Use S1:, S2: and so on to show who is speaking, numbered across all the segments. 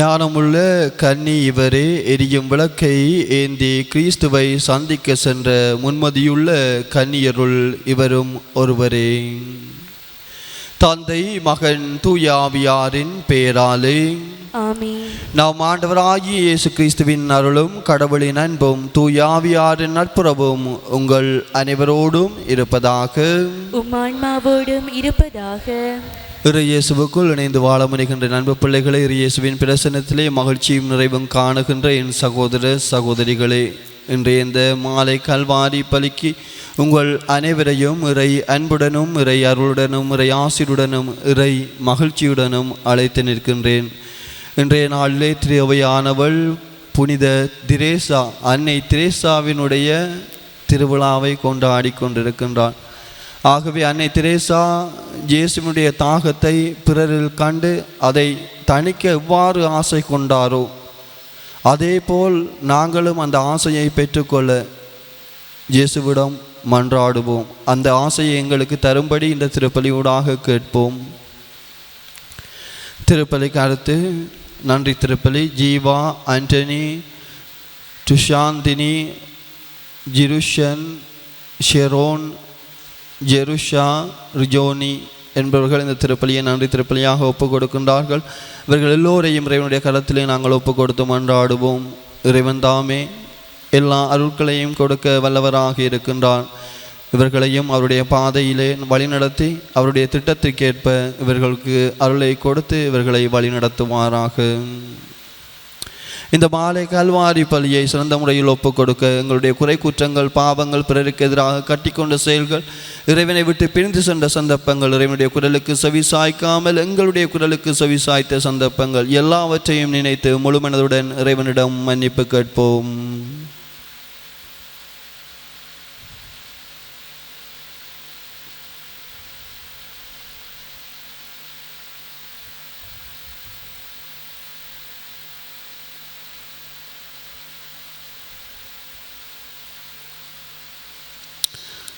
S1: ஞானமுள்ள கன்னி இவரே எரியும் விளக்கை ஏந்தி கிறிஸ்துவை சந்திக்க சென்ற முன்மதியுள்ள கன்னியருள் இவரும் ஒருவரே. தந்தை மகன் தூயாவியாரின் பெயராலே நாம் ஆண்டவராகிய இயேசு கிறிஸ்துவின் அருளும் கடவுளின் அன்பும் தூயாவியாரின் நட்புறவும் உங்கள் அனைவரோடும் இருப்பதாக.
S2: இருப்பதாக.
S1: இறையேசுவுக்குள் இணைந்து வாழ முனைகின்ற நண்பு பிள்ளைகளை இறையேசுவின் பிரசனத்திலே மகிழ்ச்சியும் நிறைவும் காணுகின்ற என் சகோதர சகோதரிகளே இன்றைய இந்த மாலை கல்வாரி பலிக்கு உங்கள் அனைவரையும் இறை அன்புடனும் இறை அருளுடனும் இறை ஆசிருடனும் இறை மகிழ்ச்சியுடனும் அழைத்து நிற்கின்றேன். இன்றைய நாளிலே திருவையானவள் புனித திரேசா அன்னை திரேசாவினுடைய திருவிழாவை கொண்டாடி கொண்டிருக்கின்றாள் ஆகவே அன்னை திரேசா இயேசுவினுடைய தாகத்தை பிறரில் கண்டு அதை தணிக்க எவ்வாறு ஆசை கொண்டாரோ அதேபோல் நாங்களும் அந்த ஆசையை பெற்றுக்கொள்ள இயேசுவிடம் மன்றாடுவோம். அந்த ஆசையை எங்களுக்கு தரும்படி இந்த திருப்பலியூடாக கேட்போம். திருப்பலிக்கு அடுத்து நன்றி திருப்பலி. Jeeva Antony Thushanthini Jirushan Sharon Jerusha Rijoni என்பவர்கள் இந்த திருப்பலியை நன்றி திருப்பலியாக ஒப்புக் கொடுக்கின்றார்கள் இவர்கள் எல்லோரையும் இறைவனுடைய கரத்திலே நாங்கள் ஒப்புக் கொடுத்து மன்றாடுவோம் இறைவன் தாமே எல்லா அருட்களையும் கொடுக்க வல்லவராக இருக்கின்றார் இவர்களையும் அவருடைய பாதையிலே வழிநடத்தி அவருடைய திட்டத்திற்கேற்ப இவர்களுக்கு அருளை கொடுத்து இவர்களை வழிநடத்துவாராக இந்த மாலை கல்வாரி பலியை சிறந்த முறையில் ஒப்புக் கொடுக்க எங்களுடைய குறை குற்றங்கள் பாவங்கள் பிறருக்கு எதிராக கட்டிக்கொண்ட செயல்கள் இறைவனை விட்டு பிரிந்து சென்ற சந்தர்ப்பங்கள் இறைவனுடைய குரலுக்கு செவி சாய்க்காமல் எங்களுடைய குரலுக்கு செவி சாய்த்த சந்தர்ப்பங்கள் எல்லாவற்றையும் நினைத்து முழுமனதுடன் இறைவனிடம் மன்னிப்பு கேட்போம்.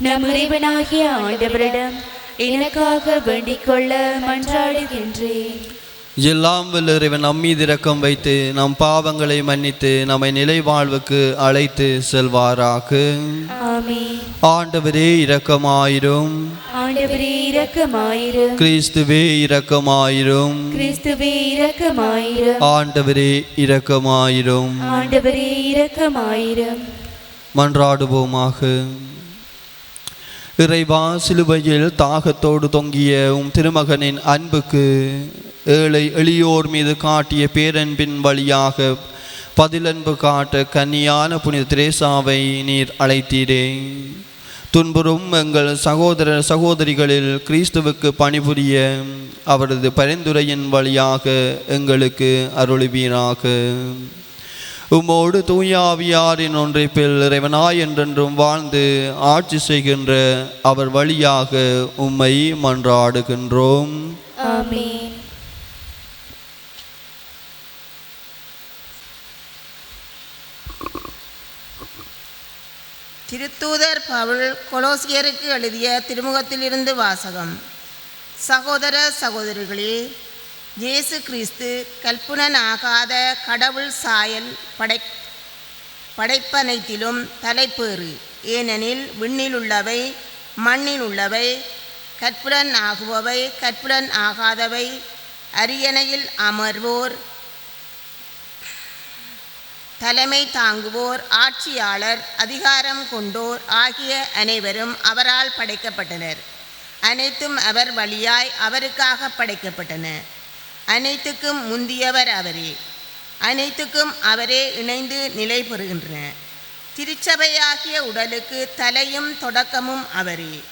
S2: நம் இறைவனாகிய ஆண்டவரிடம் எனக்காக வேண்டிக் கொள்ள மன்றாடுகின்றேன்.
S1: எல்லாம் வல்ல இறைவன் நம்மீது இரக்கம் வைத்து நம் பாவங்களை மன்னித்து நம்மை நிலை வாழ்வுக்கு அழைத்து செல்வாராக. ஆண்டவரே இரக்கமாயிரும்.
S2: ஆண்டவரே இரக்கமாயிரும்.
S1: கிறிஸ்துவே இரக்கமாயிரும்.
S2: கிறிஸ்துவே இரக்கமாயிரும்.
S1: ஆண்டவரே இரக்கமாயிரும்.
S2: ஆண்டவரே இரக்கமாயிரும்.
S1: மன்றாடுவோமாக. இறைவா சிலுவையில் தாகத்தோடு தொங்கிய உம் திருமகனின் அன்புக்கு ஏழை எளியோர் மீது காட்டிய பேரன்பின் வழியாக பதிலன்பு காட்ட கன்னியான புனித திரேசாவை நீர் அழைத்தீரே. துன்புறும் எங்கள் சகோதர சகோதரிகளில் கிறிஸ்துவுக்கு பணிபுரிய அவரது பரிந்துரையின் வழியாக எங்களுக்கு அருளுவீராக. உம்மோடு தூயாவியாரின் ஒன்றைப்பில் இறைவனாய் என்றென்றும் வாழ்ந்து ஆட்சி செய்கின்ற அவர் வழியாக உம்மை மன்றாடுகின்றோம்.
S2: ஆமென்.
S3: திருத்தூதர் பவுல் கொலோசியருக்கு எழுதிய திருமுகத்திலிருந்து வாசகம். சகோதர சகோதரிகளே இயேசு கிறிஸ்து கல்புனன் ஆகாத கடவுள் சாயல் படை படைப்பனைத்திலும் தலைப்பேறு. ஏனெனில் விண்ணில் உள்ளவை மண்ணில் உள்ளவை கற்புடன் ஆகுபவை கற்புடன் ஆகாதவை அரியணையில் அமர்வோர் தலைமை தாங்குவோர் ஆட்சியாளர் அதிகாரம் கொண்டோர் ஆகிய அனைவரும் அவரால் படைக்கப்பட்டனர். அனைத்தும் அவர் வழியாய் அவருக்காக படைக்கப்பட்டன. அனைத்துக்கும் முந்தியவர் அவரே. அனைத்துக்கும் அவரே இணைந்து நிலை பெறுகின்றன திருச்சபையாகிய உடலுக்கு தலையும் தொடக்கமும் அவரே.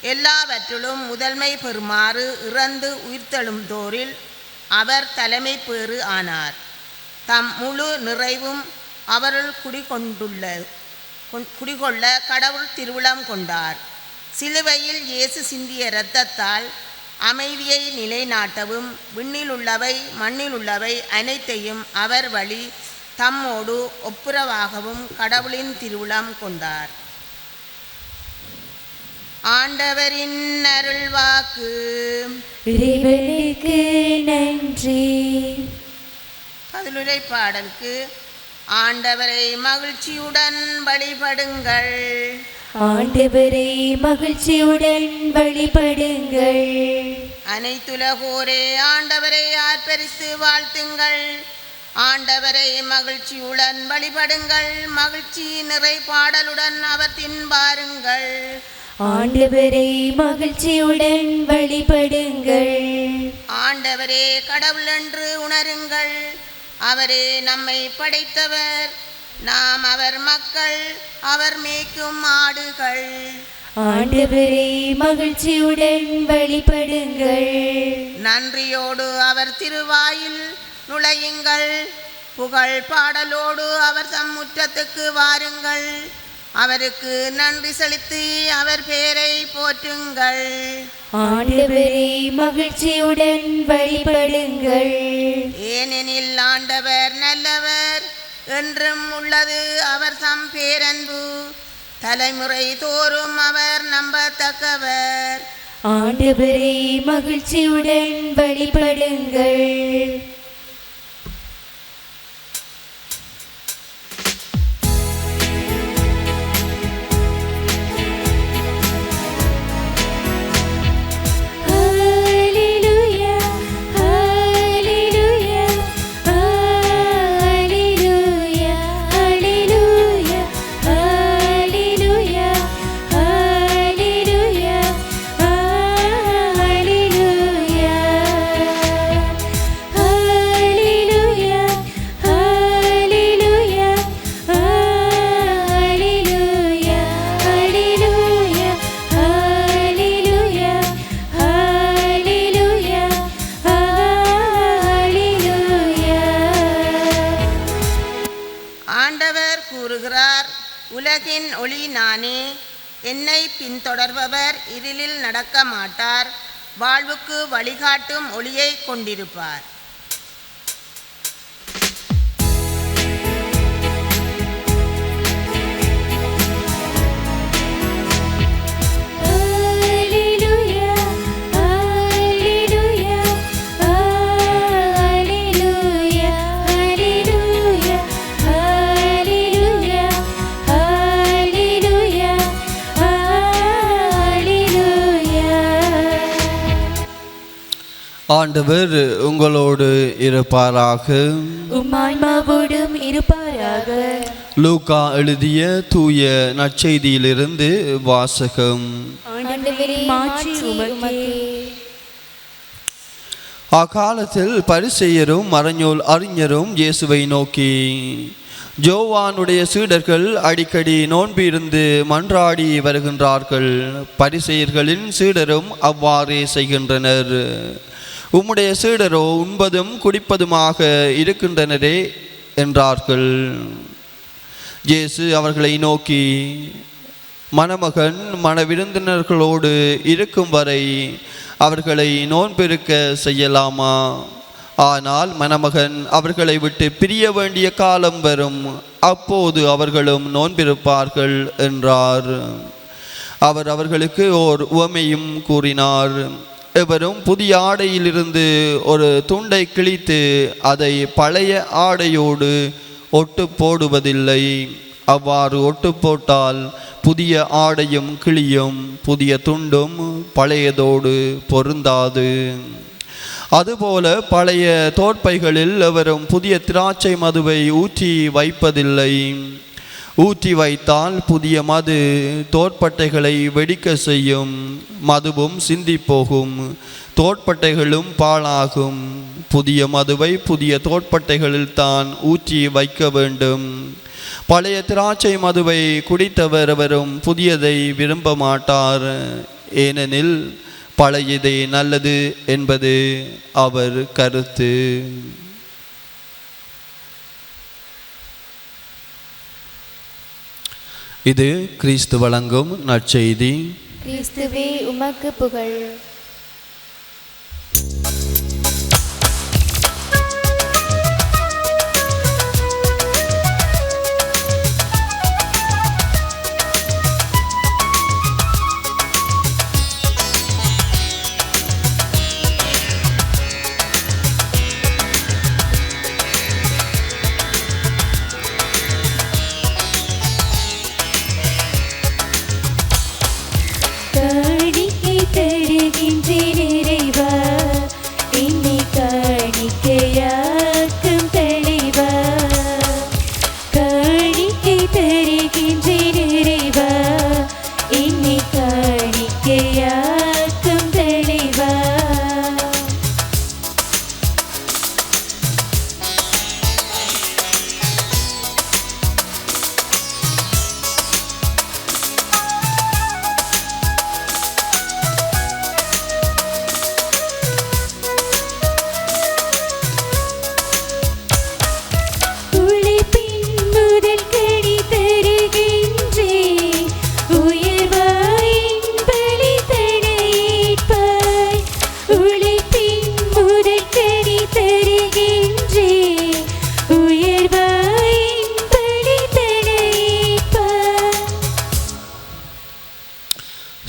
S3: எல்லாவற்றிலும் முதன்மை பெறுமாறு இறந்து உயிர்த்தெழும் தோரில் அவர் தலைமை பேறு ஆனார். தம் முழு நிறைவும் அவருள் குடிகொண்டுள்ள கொண்- குடிகொள்ள கடவுள் திருவிழம் கொண்டார். சிலுவையில் இயேசு சிந்திய இரத்தத்தால் அமைதியை நிலைநாட்டவும் விண்ணில் உள்ளவை மண்ணில் உள்ளவை அனைத்தையும் அவர் வழி தம்மோடு ஒப்புரவாகவும் கடவுளின் திருவிழம் கொண்டார். ஆண்டவரின் அருள்வாக்கு.
S2: இறைவனுக்கு நன்றி.
S3: பதிலுரை பாடலுக்கு ஆண்டவரை மகிழ்ச்சியுடன் வழிபடுங்கள்.
S2: ஆண்டவரை மகிழ்ச்சியுடன் வழிபடுங்கள்.
S3: அனைத்துலகோரே ஆண்டவரை ஆர்ப்பரித்து வாழ்த்துங்கள். ஆண்டவரை மகிழ்ச்சியுடன் வழிபடுங்கள். மகிழ்ச்சி நிறை பாடலுடன் அவர் தின்பாருங்கள்.
S2: ஆண்டவரை மகிழ்ச்சியுடன் வழிபடுங்கள்.
S3: ஆண்டவரே கடவுள் என்று உணருங்கள். அவரே நம்மை படைத்தவர். நாம் அவர் மக்கள் அவர் மேய்க்கும் ஆடுகள்.
S2: ஆண்டவரை மகிழ்ச்சியுடன் வழிபடுங்கள்.
S3: நன்றியோடு அவர் திருவாயில் நுழையுங்கள். புகழ் பாடலோடு அவர் தம் முற்றத்துக்கு வாருங்கள். அவருக்கு நன்றி செலுத்தி அவர் பேரை போற்றுங்கள்.
S2: ஆண்டவரை மகிழ்ச்சியுடன் வழிபடுங்கள்.
S3: ஏனெனில் ஆண்டவர் நல்லவர். என்றும் உள்ளது அவர் சம் பேரன்பு. தலைமுறை தோறும் அவர் நம்பத்தக்கவர்.
S2: ஆண்டவரை மகிழ்ச்சியுடன் வழிபடுங்கள்.
S3: பின்தொடர்பவர் இருளில் நடக்க மாட்டார் வாழ்வுக்கு வழிகாட்டும் ஒளியை கொண்டிருப்பார்.
S1: ஆண்டவர் உங்களோடு இருப்பாராக.
S2: உம்மாய்மாவோடும் இருப்பாராக.
S1: லூக்கா எழுதிய தூய நற்செய்தியிலிருந்து வாசகம். அக்காலத்தில் பரிசெயரும் மறைஞோல் அறிஞரும் இயேசுவை நோக்கி ஜோவானுடைய சீடர்கள் அடிக்கடி நோன்பிருந்து மன்றாடி வருகின்றார்கள். பரிசெயர்களின் சீடரும் அவ்வாறே செய்கின்றனர். உம்முடைய சீடரோ உண்பதும் குடிப்பதுமாக இருக்கின்றனரே என்றார்கள். ஜேசு அவர்களை நோக்கி மணமகன் மணவிருந்தினர்களோடு இருக்கும் வரை அவர்களை நோன்பிருக்க செய்யலாமா? ஆனால் மணமகன் அவர்களை விட்டு பிரிய வேண்டிய காலம் வரும். அப்போது அவர்களும் நோன்பிருப்பார்கள் என்றார். அவர் அவர்களுக்கு ஓர் உவமையும் கூறினார். எவரும் புதிய ஆடையிலிருந்து ஒரு துண்டை கிழித்து அதை பழைய ஆடையோடு ஒட்டு போடுவதில்லை. அவ்வாறு ஒட்டு போட்டால் புதிய ஆடையும் கிளியும் புதிய துண்டும் பழையதோடு பொருந்தாது. அதுபோல பழைய தோற்பைகளில் எவரும் புதிய திராட்சை மதுவை ஊற்றி வைப்பதில்லை. ஊற்றி வைத்தால் புதிய மது தோற்பட்டைகளை வெடிக்க செய்யும். மதுவும் சிந்தி போகும். தோட்பட்டைகளும் பாழாகும். புதிய மதுவை புதிய தோட்பட்டைகளில் தான் ஊற்றி வைக்க வேண்டும். பழைய திராட்சை மதுவை குடித்தவர்வரும் புதியதை விரும்ப மாட்டார். ஏனெனில் பழையதே நல்லது என்பது அவர் கருத்து. இது கிறிஸ்து வழங்கும் நற்செய்தி.
S2: கிறிஸ்துவே உமக்கு புகழ்.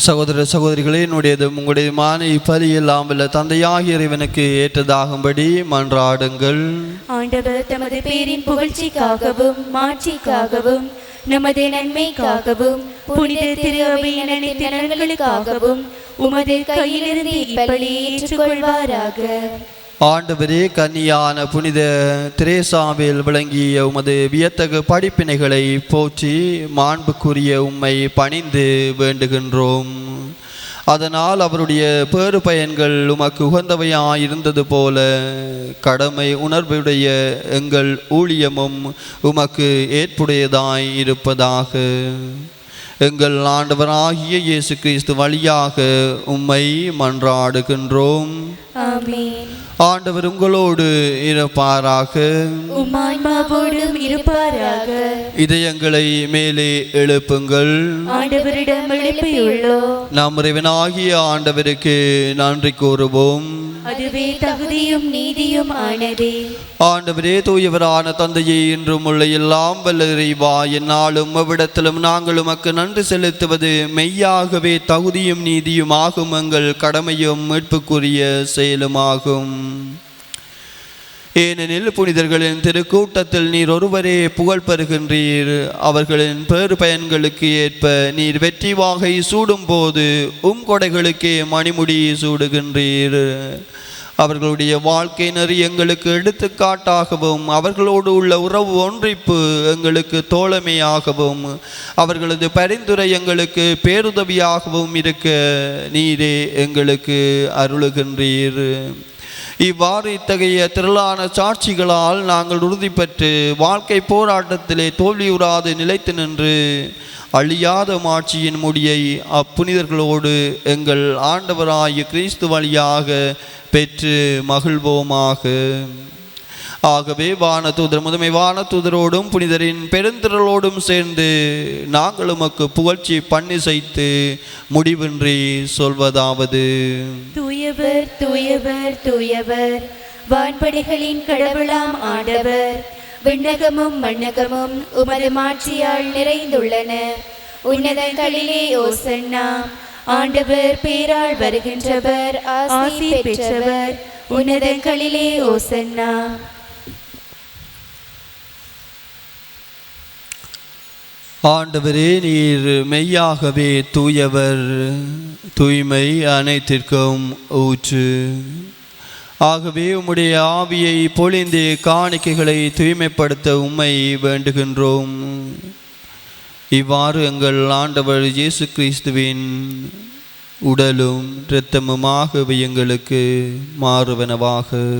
S1: சகோதர சகோதரிகளே என்னுடையது உங்களுடைய மானை பலியெல்லாம் வல்ல தந்தையாகிய இறைவனுக்கு ஏற்றதாகும்படி மன்றாடுங்கள்.
S2: ஆண்டவர் தமது பேரின் புகழ்ச்சிக்காகவும் மாட்சிக்காகவும் நமது நன்மைக்காகவும் புனித திரு அவையின் உமது கையிலிருந்து இப்பலியை ஏற்றுக்கொள்வாராக.
S1: ஆண்டவரே கன்னியான புனித திரேசாவில் விளங்கிய உமது வியத்தகு படிப்பினைகளை போற்றி மாண்புக்குரிய உம்மை பணிந்து வேண்டுகின்றோம். அதனால் அவருடைய பேறு பயன்கள் உமக்கு உகந்தவையாயிருந்தது போல கடமை உணர்வுடைய எங்கள் ஊழியமும் உமக்கு ஏற்புடையதாய் இருப்பதாக. எங்கள் ஆண்டவராகிய இயேசு கிறிஸ்து வழியாக உம்மை மன்றாடுகின்றோம்.
S2: ஆமீன்.
S1: ஆண்டவர் உங்களோடு இருப்பாராக.
S2: இருப்பாராக.
S1: இதயங்களை மேலே எழுப்புங்கள்.
S2: ஆண்டவரிடம்
S1: நாம் இறைவனாகிய ஆண்டவருக்கு நன்றி கூறுவோம்.
S2: அதுவே தகுதியும் நீதியும் ஆனதே.
S1: ஆண்டவரே தூயவரான தந்தையே இன்றும் உள்ள எல்லாம் வல்ல இறைவா என்னாலும் எவ்விடத்திலும் நாங்கள் உமக்கு நன்றி செலுத்துவது மெய்யாகவே தகுதியும் நீதியும் ஆகும் எங்கள் கடமையும் மீட்புக்குரிய செயலுமாகும். ஏனெனில் புனிதர்களின் திருக்கூட்டத்தில் நீர் ஒருவரே புகழ் பெறுகின்றீர். அவர்களின் பேறு பயன்களுக்கு ஏற்ப நீர் வெற்றி வாகை சூடும்போது உம் கொடைகளுக்கே மணிமுடி சூடுகின்றீர். அவர்களுடைய வாழ்க்கை நெறி எங்களுக்கு எடுத்துக்காட்டாகவும் அவர்களோடு உள்ள உறவு ஒன்றிப்பு எங்களுக்கு தோழமையாகவும் அவர்களது பரிந்துரை எங்களுக்கு பேருதவியாகவும் இருக்க நீரே எங்களுக்கு அருளுகின்றீர். இவ்வாறு இத்தகைய திரளான சாட்சிகளால் நாங்கள் உறுதி பெற்று வாழ்க்கை போராட்டத்திலே தோல்வியுறாது நிலைத்து நின்று அழியாத மாட்சியின் முடியை அப்புனிதர்களோடு எங்கள் ஆண்டவராகிய கிறிஸ்து வழியாக பெற்று மகிழ்வோமாக. ஆகவே வானதூதர் முதன்மை வானதூதரோடும் புனிதரின் பெருந்திரளோடும் சேர்ந்து நாங்கள் உமக்கு புகழ்ச்சி பண்ணி செய்து முடிவின்றி சொல்வதாவது.
S2: தூயவர் தூயவர் தூயவர். வான்படைகளின் கடவுளாம் ஆண்டவர். விண்ணகமும் மண்ணகமும் உமது மாட்சியால் நிறைந்துள்ளன. உன்னதங்களிலே ஓசன்னா ஆண்டவர் பேரால் வருகின்றவர் ஆசி பெற்றவர். உன்னதங்களிலே ஓசன்னா
S1: ஆண்டவரே நீர் மெய்யாகவே தூயவர். தூய்மை அனைத்திற்கும் ஊற்று. ஆகவே உம்முடைய ஆவியை பொழிந்து காணிக்கைகளை தூய்மைப்படுத்த உம்மை வேண்டுகின்றோம். இவ்வாறு எங்கள் ஆண்டவர் இயேசு கிறிஸ்துவின் உடலும் இரத்தமுமாகவே எங்களுக்கு மாறுவனவாக.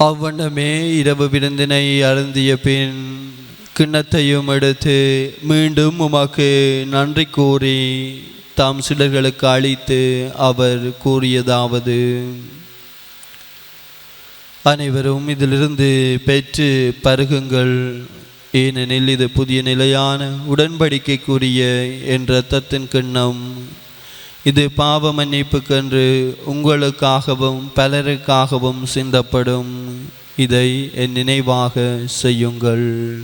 S1: அவ்வண்ணமே இரவு விருந்தினை அருந்திய பின் கிண்ணத்தையும் எடுத்து மீண்டும் உமக்கு நன்றி கூறி தாம் சிலர்களுக்கு அளித்து அவர் கூறியதாவது. அனைவரும் இதிலிருந்து பெற்று பருகுங்கள். ஏனெனில் இது புதிய நிலையான உடன்படிக்கைக்குரிய என்ற தத்தின் கிண்ணம். இது பாவ மன்னிப்புக்கென்று உங்களுக்காகவும் பலருக்காகவும் சிந்தப்படும். இதை என் நினைவாக செய்யுங்கள்.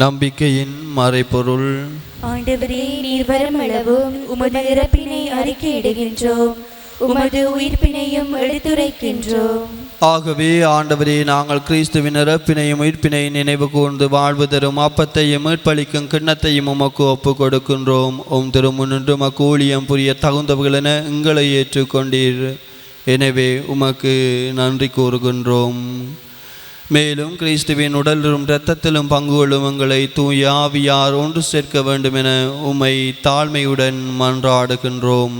S1: நம்பிக்கையின் மறைபொருள்.
S2: ஆண்டவரே நீர் வரும் அளவும் உமது இறப்பினை அறிக்கையிடுகின்றோம். உமது உயிர்ப்பினையும் எடுத்துரைக்கின்றோம்.
S1: ஆகவே ஆண்டவரே நாங்கள் கிறிஸ்துவின் இறப்பினையும் உயிர்ப்பினையும் நினைவு கூர்ந்து வாழ்வு தரும் அப்பத்தையும் மீட்பளிக்கும் கிண்ணத்தையும் உமக்கு ஒப்பு கொடுக்கின்றோம். உம் திருமுன்னின்று உமக்கு ஊழியம் புரிய தகுந்தவர்கள் என எங்களை ஏற்றுக்கொண்டீர். எனவே உமக்கு நன்றி கூறுகின்றோம். மேலும் கிறிஸ்துவின் உடலிலும் இரத்தத்திலும் பங்கு கொள்ளும் எங்களை தூய ஆவியார் ஒன்று சேர்க்க வேண்டும் என உம்மை தாழ்மையுடன் மன்றாடுகின்றோம்.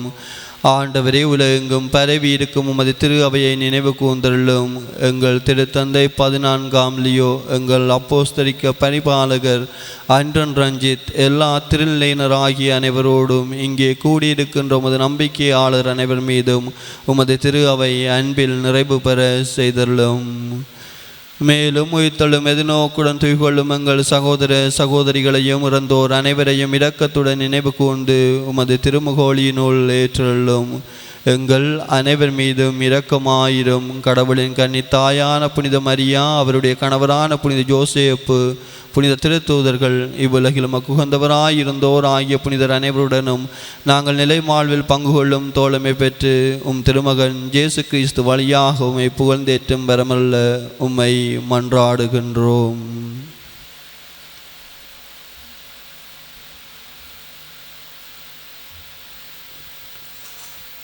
S1: ஆண்டவரே உலகெங்கும் பரவி இருக்கும் உமது திரு அவையை நினைவு கூர்ந்தள்ளும் எங்கள் திருத்தந்தை பதினான்காம் லியோ எங்கள் அப்போஸ்தரிக்க பரிபாலகர் அன்றன் ரஞ்சித் எல்லா திருநிலையினர் ஆகிய அனைவரோடும் இங்கே கூடியிருக்கின்ற உமது நம்பிக்கையாளர் அனைவர் மீதும் உமது திரு அவை அன்பில் நிறைவு பெற செய்தருளும். மேலும் உயிர்த்தலும் எதிர்நோக்குடன் துய்கொள்ளும் எங்கள் சகோதர சகோதரிகளையும் இறந்தோர் அனைவரையும் இரக்கத்துடன் நினைவு கூர்ந்து உமது திருமுகோளியினுள் ஏற்றலும் எங்கள் அனைவர் மீதும் இரக்கமாயிரும். கடவுளின் கன்னி தாயான புனித மரியா அவருடைய கணவரான புனித ஜோசேப்பு புனித திருத்தூதர்கள் இவ்வுலகில் மக்குகந்தவராயிருந்தோர் ஆகிய புனிதர் அனைவருடனும் நாங்கள் நிலை வாழ்வில் பங்கு கொள்ளும் தோழமை பெற்று உம் திருமகன் ஜேசு கிறிஸ்து வழியாக உம்மை புகழ்ந்தேற்றும் வரமல்ல உம்மை மன்றாடுகின்றோம்.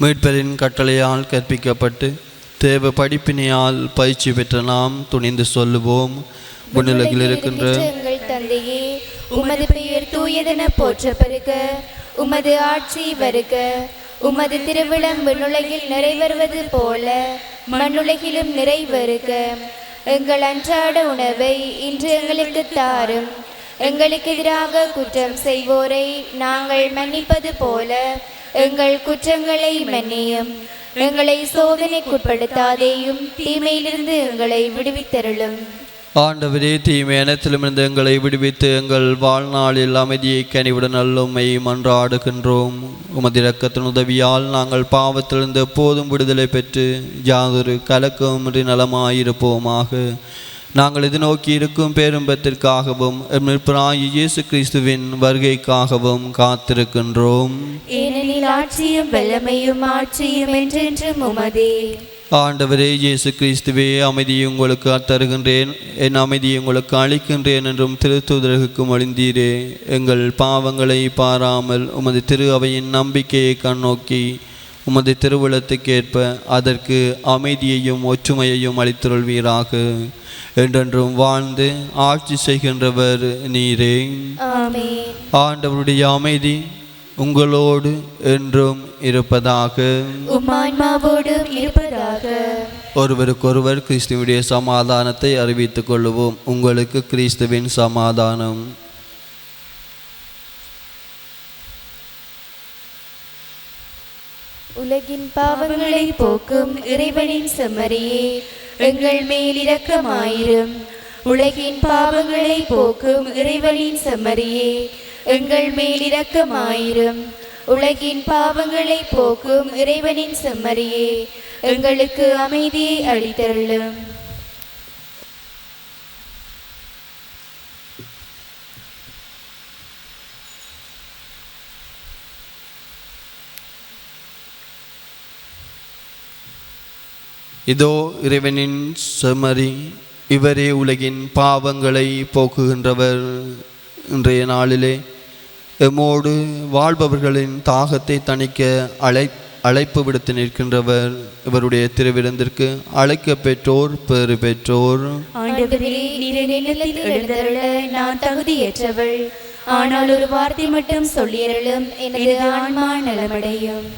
S1: மீட்பரின் கட்டளையால் கற்பிக்கப்பட்டு தேவ படிப்பினையால் பயிற்சி பெற்ற நாம் துணிந்து சொல்லுவோம். முன்னிலகில் இருக்கின்ற
S2: எங்கள் தந்தையே உமது பெயர் தூயதென போற்ற பெருக உமது ஆட்சி வருக. உமது திருவிழம் விண்ணுலகில் நிறைவேறுவது போல மண்ணுலகிலும் நிறைவருக. எங்கள் அன்றாட உணவை இன்று எங்களுக்கு தாரும். எங்களுக்கு எதிராக குற்றம் செய்வோரை நாங்கள் மன்னிப்பது போல எங்கள் குற்றங்களை மன்னியும். எங்களை சோதனைக்குட்படுத்தாதேயும் தீமையிலிருந்து எங்களை விடுவித்தருளும்.
S1: ஆண்டவரே தீமை எங்களை விடுவித்து எங்கள் வாழ்நாளில் அமைதியை கனிவுடன் நல்லும்மை மன்றாடுகின்றோம் உமது இரக்கத்தின் உதவியால் நாங்கள் பாவத்திலிருந்து எப்போதும் விடுதலை பெற்று யாதொரு கலக்கமின்றி நலமாயிருப்போமாக. நாங்கள் இது நோக்கி இருக்கும் பேரும்பத்திற்காகவும் மீட்பராய் இயேசு கிறிஸ்துவின் வருகைக்காகவும் காத்திருக்கின்றோம்.
S2: ஏனெனில் ஆட்சியும் வல்லமையும் ஆட்சியும் என்றென்றும் உமதே.
S1: ஆண்டவரே இயேசு கிறிஸ்துவே அமைதியை உங்களுக்கு தருகின்றேன் என் அமைதியை உங்களுக்கு அளிக்கின்றேன் என்றும் திருத்துதலுக்கு மொழிந்தீரே எங்கள் பாவங்களை பாராமல் உமது திரு அவையின் நம்பிக்கையை கண்ணோக்கி உமது திருவுளத்துக்கேற்ப அதற்கு அமைதியையும் ஒற்றுமையையும் அளித்தருள்வீராக என்றென்றும் வாழ்ந்து ஆட்சி செய்கின்றவர் நீரே. ஆண்டவருடைய அமைதி உங்களோடு என்றும் இருப்பதாக. ஒருவருக்கொருவர் கிறிஸ்துவுடைய சமாதானத்தை அறிவித்துக் கொள்ளுவோம். உங்களுக்கு கிறிஸ்துவின் சமாதானம்
S2: உலகின் பாவங்களை போக்கும் இறைவனின் செம்மறியே எங்கள் மேல் இரக்கமாயிரும். உலகின் பாவங்களை போக்கும் இறைவனின் செம்மறியே எங்கள் மேல் இரக்கமாயிரும். உலகின் பாவங்களை போக்கும் இறைவனின் செம்மறியே எங்களுக்கு அமைதியை அளித்தருளும்.
S1: இதோ இறைவனின் செமரி இவரே உலகின் பாவங்களை போக்குகின்றவர். இன்றைய நாளிலே எம்மோடு வாழ்பவர்களின் தாகத்தை தணிக்க அழை அழைப்பு விடுத்து நிற்கின்றவர். இவருடைய திருவிருந்திற்கு அழைக்க பெற்றோர். பெறு பெற்றோர்
S2: நான் தகுதியற்றவள். ஆனால் ஒரு வார்த்தை மட்டும் சொல்லியறலும் எனது ஆன்மா நலமடையும்.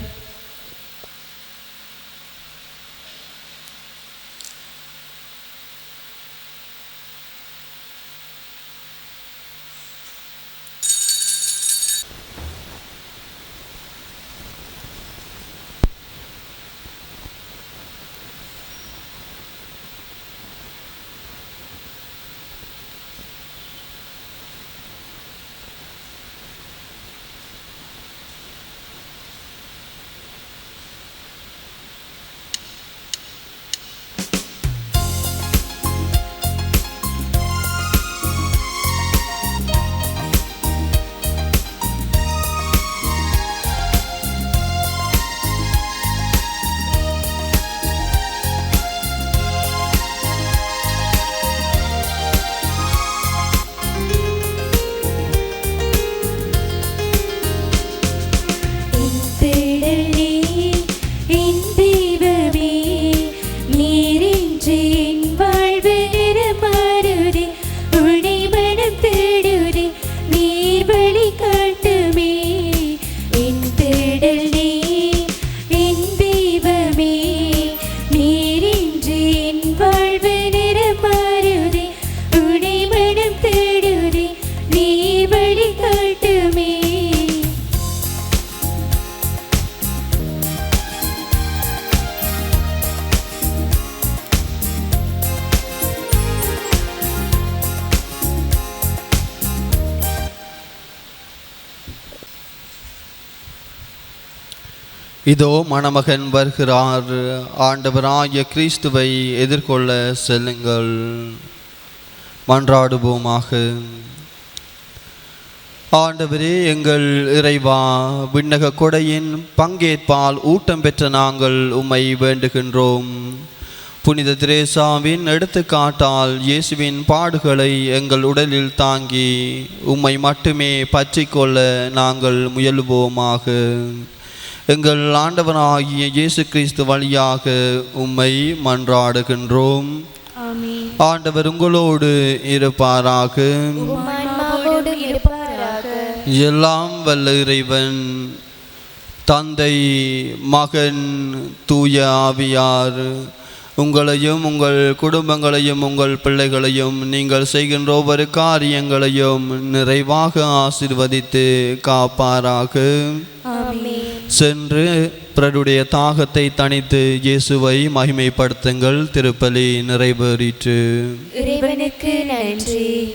S1: இதோ மணமகன் வருகிறார். ஆண்டவராய கிறிஸ்துவை எதிர்கொள்ள செல்லுங்கள். மன்றாடுவோமாக. ஆண்டவரே எங்கள் இறைவா விண்ணக கொடையின் பங்கேற்பால் ஊட்டம் பெற்ற நாங்கள் உம்மை வேண்டுகின்றோம். புனித திரேசாவின் எடுத்துக்காட்டால் இயேசுவின் பாடுகளை எங்கள் உடலில் தாங்கி உம்மை மட்டுமே பற்றிக்கொள்ள நாங்கள் முயலுவோமாக. எங்கள் ஆண்டவனாகிய இயேசு கிறிஸ்து வழியாக உம்மை மன்றாடுகின்றோம். ஆண்டவர் உங்களோடு இருப்பாராக. எல்லாம் வல்ல இறைவன் தந்தை மகன் தூய ஆவியார் உங்களையும் உங்கள் குடும்பங்களையும் உங்கள் பிள்ளைகளையும் நீங்கள் செய்கின்ற ஒவ்வொரு காரியங்களையும் நிறைவாக ஆசீர்வதித்து காப்பாராக.
S2: ஆமென்.
S1: சென்று பிறருடைய தாகத்தை தணித்து இயேசுவை மகிமைப்படுத்துங்கள். திருப்பலி நிறைவேறிற்று.
S2: இறைவனுக்கு நன்றி.